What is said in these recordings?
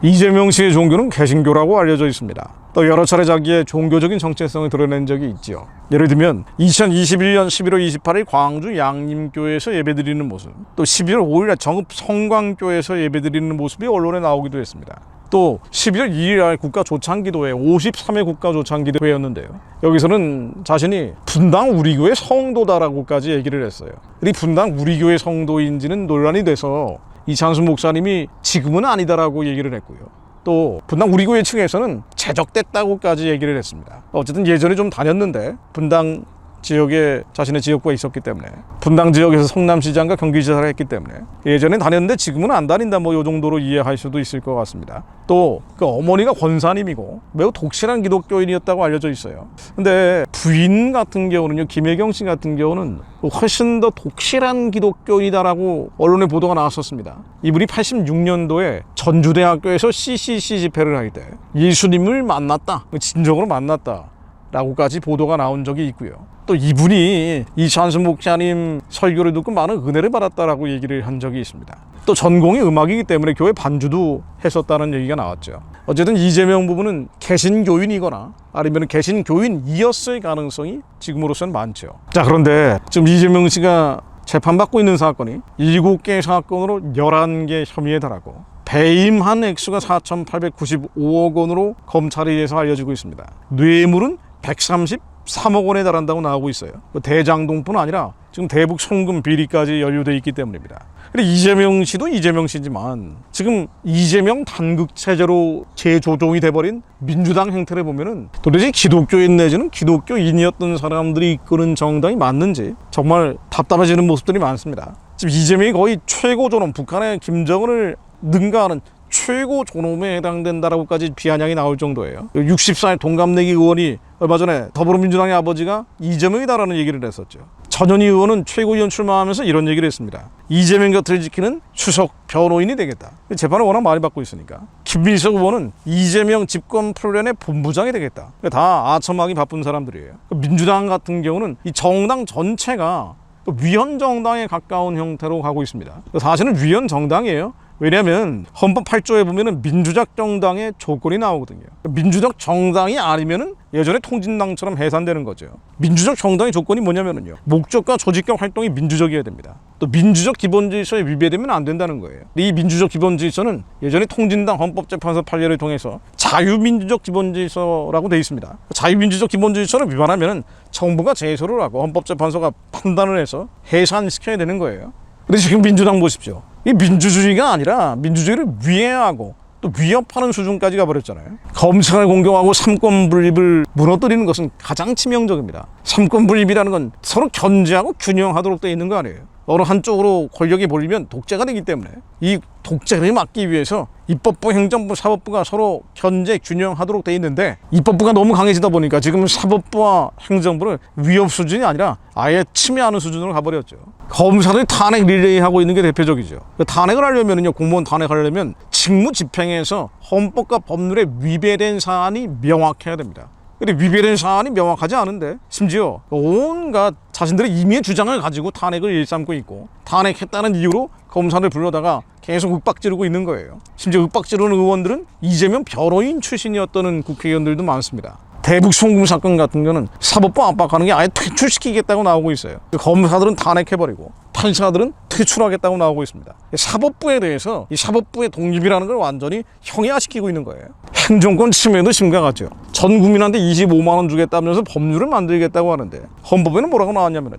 이재명 씨의 종교는 개신교라고 알려져 있습니다. 또 여러 차례 자기의 종교적인 정체성을 드러낸 적이 있지요. 예를 들면 2021년 11월 28일 광주 양림교에서 예배드리는 모습, 또 12월 5일 정읍 성광교에서 예배드리는 모습이 언론에 나오기도 했습니다. 또 11월 2일 날 국가 조창기도회 53회 국가 조창기도회였는데요. 여기서는 자신이 분당 우리 교회 성도다라고까지 얘기를 했어요. 이 분당 우리 교회 성도인지는 논란이 돼서 이찬수 목사님이 지금은 아니다라고 얘기를 했고요. 또 분당 우리 교회 층에서는 제적됐다고까지 얘기를 했습니다. 어쨌든 예전에 좀 다녔는데 분당 지역에 자신의 지역구가 있었기 때문에 분당 지역에서 성남시장과 경기지사를 했기 때문에 예전에 다녔는데 지금은 안 다닌다 뭐이 정도로 이해할 수도 있을 것 같습니다. 또 그 어머니가 권사님이고 매우 독실한 기독교인이었다고 알려져 있어요. 근데 부인 같은 경우는요 김혜경 씨 같은 경우는 훨씬 더 독실한 기독교인이다라고 언론에 보도가 나왔었습니다. 이분이 86년도에 전주대학교에서 CCC 집회를 할 때 예수님을 만났다, 진정으로 만났다. 라고까지 보도가 나온 적이 있고요. 또 이분이 이찬수 목사님 설교를 듣고 많은 은혜를 받았다라고 얘기를 한 적이 있습니다. 또 전공이 음악이기 때문에 교회 반주도 했었다는 얘기가 나왔죠. 어쨌든 이재명 부부는 개신교인이거나 아니면 개신교인이었을 가능성이 지금으로서는 많죠. 자, 그런데 지금 이재명 씨가 재판받고 있는 사건이 7개 사건으로 11개 혐의에 달하고 배임한 액수가 4,895억 원으로 검찰에 의해서 알려지고 있습니다. 뇌물은 133억 원에 달한다고 나오고 있어요. 그 대장동뿐 아니라 지금 대북 송금 비리까지 연루돼 있기 때문입니다. 근데 이재명 씨도 이재명 씨지만 지금 이재명 단극 체제로 재조종이 돼버린 민주당 행태를 보면은 도대체 기독교인 내지는 기독교인이었던 사람들이 이끄는 정당이 맞는지 정말 답답해지는 모습들이 많습니다. 지금 이재명이 거의 최고 존엄 북한의 김정은을 능가하는 최고 존엄에 해당된다라고까지 비아냥이 나올 정도예요. 60살 동갑내기 의원이 얼마 전에 더불어민주당의 아버지가 이재명이다라는 얘기를 했었죠. 전현희 의원은 최고위원 출마하면서 이런 얘기를 했습니다. 이재명 곁을 지키는 수석 변호인이 되겠다. 재판을 워낙 많이 받고 있으니까. 김민석 의원은 이재명 집권 플랜의 본부장이 되겠다. 다 아첨하기 바쁜 사람들이에요. 민주당 같은 경우는 이 정당 전체가 위헌 정당에 가까운 형태로 가고 있습니다. 사실은 위헌 정당이에요. 왜냐하면 헌법 8조에 보면은 민주적 정당의 조건이 나오거든요. 민주적 정당이 아니면은 예전에 통진당처럼 해산되는 거죠. 민주적 정당의 조건이 뭐냐면은요. 목적과 조직과 활동이 민주적이어야 됩니다. 또 민주적 기본 질서에 위배되면 안 된다는 거예요. 이 민주적 기본 질서는 예전에 통진당 헌법재판소 판례를 통해서 자유민주적 기본 질서라고 되어 있습니다. 자유민주적 기본 질서를 위반하면은 정부가 제소를 하고 헌법재판소가 판단을 해서 해산시켜야 되는 거예요. 근데 지금 민주당 보십시오. 이 민주주의가 아니라 민주주의를 위해하고 또 위협하는 수준까지 가버렸잖아요. 검찰을 공격하고 삼권 분립을 무너뜨리는 것은 가장 치명적입니다. 삼권 분립이라는 건 서로 견제하고 균형하도록 되어 있는 거 아니에요. 어느 한쪽으로 권력이 몰리면 독재가 되기 때문에 이 독재를 막기 위해서 입법부, 행정부, 사법부가 서로 견제, 균형하도록 되어 있는데 입법부가 너무 강해지다 보니까 지금 사법부와 행정부를 위협 수준이 아니라 아예 침해하는 수준으로 가버렸죠. 검사들 탄핵 릴레이하고 있는 게 대표적이죠. 그 탄핵을 하려면요, 공무원 탄핵하려면 직무 집행에서 헌법과 법률에 위배된 사안이 명확해야 됩니다. 근데 위배된 사안이 명확하지 않은데 심지어 온갖 자신들의 임의의 주장을 가지고 탄핵을 일삼고 있고 탄핵했다는 이유로 검사를 불러다가 계속 윽박 지르고 있는 거예요. 심지어 윽박 지르는 의원들은 이재명 변호인 출신이었던 국회의원들도 많습니다. 대북 송금 사건 같은 경우는 사법부 압박하는 게 아예 퇴출시키겠다고 나오고 있어요. 검사들은 탄핵해버리고 판사들은 퇴출하겠다고 나오고 있습니다. 사법부에 대해서 이 사법부의 독립이라는 걸 완전히 형해화시키고 있는 거예요. 행정권 침해도 심각하죠. 전 국민한테 25만 원 주겠다면서 법률을 만들겠다고 하는데 헌법에는 뭐라고 나왔냐면요.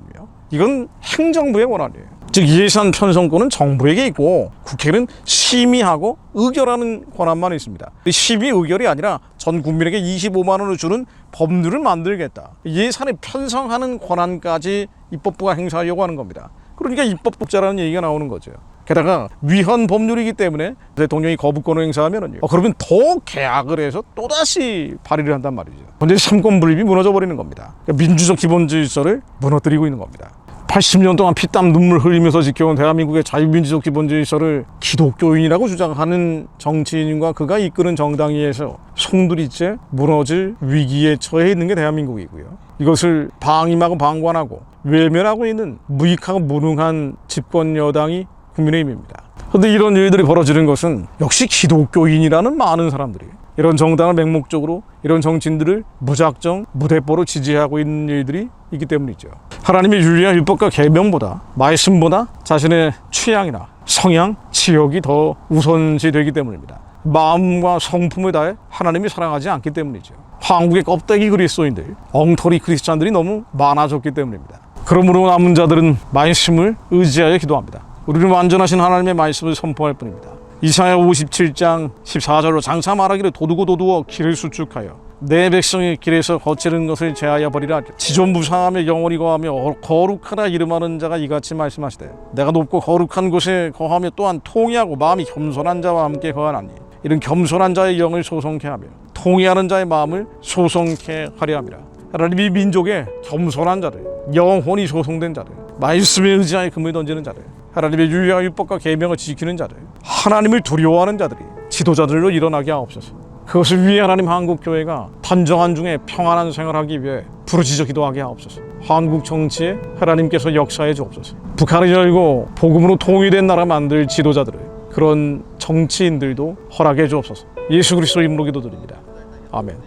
이건 행정부의 권한이에요. 즉 예산 편성권은 정부에게 있고 국회는 심의하고 의결하는 권한만 있습니다. 이 심의 의결이 아니라 전 국민에게 25만 원을 주는 법률을 만들겠다. 예산을 편성하는 권한까지 입법부가 행사하려고 하는 겁니다. 그러니까 입법독자라는 얘기가 나오는 거죠. 게다가 위헌 법률이기 때문에 대통령이 거부권을 행사하면은요. 어, 그러면 더 계약을 해서 또다시 발의를 한단 말이죠. 근데 삼권 분립이 무너져 버리는 겁니다. 그러니까 민주적 기본 질서를 무너뜨리고 있는 겁니다. 80년 동안 피땀 눈물 흘리면서 지켜온 대한민국의 자유민주적 기본 질서를 기독교인이라고 주장하는 정치인과 그가 이끄는 정당에 의해서 송두리째 무너질 위기에 처해 있는 게 대한민국이고요. 이것을 방임하고 방관하고 외면하고 있는 무익하고 무능한 집권 여당이 국민의힘입니다. 근데 이런 일들이 벌어지는 것은 역시 기독교인이라는 많은 사람들이 이런 정당을 맹목적으로 이런 정치인들을 무작정 무대뽀로 지지하고 있는 일들이 있기 때문이죠. 하나님의 윤리와 율법과 계명보다 말씀보다 자신의 취향이나 성향, 지역이 더 우선시 되기 때문입니다. 마음과 성품을 다해 하나님이 사랑하지 않기 때문이죠. 한국의 껍데기 그리스도인들, 엉터리 크리스찬들이 너무 많아졌기 때문입니다. 그러므로 남은 자들은 말씀을 의지하여 기도합니다. 우리는 완전하신 하나님의 말씀을 선포할 뿐입니다. 이사야 57장 14절로 장차 말하기를 도두고 도두어 길을 수축하여 내 백성의 길에서 거치는 것을 제하여 버리라. 지존무상하며 영원히 거하며 거룩하라 이름하는 자가 이같이 말씀하시되 내가 높고 거룩한 곳에 거하며 또한 통의하고 마음이 겸손한 자와 함께 거하나니 이런 겸손한 자의 영을 소송케 하며 통의하는 자의 마음을 소송케 하려 함이라. 하나님 이 민족의 겸손한 자들 영혼이 소송된 자들 말씀에 의지하여 금을 던지는 자들 하나님의 윤리와 율법과 계명을 지키는 자들 하나님을 두려워하는 자들이 지도자들로 일어나게 하옵소서 그것을 위해 하나님 한국교회가 단정한 중에 평안한 생활하기 위해 부르짖어 기도하게 하옵소서. 한국 정치에 하나님께서 역사해 주옵소서. 북한을 열고 복음으로 통일된 나라 만들 지도자들을 그런 정치인들도 허락해 주옵소서. 예수 그리스도 이름으로 기도드립니다. 아멘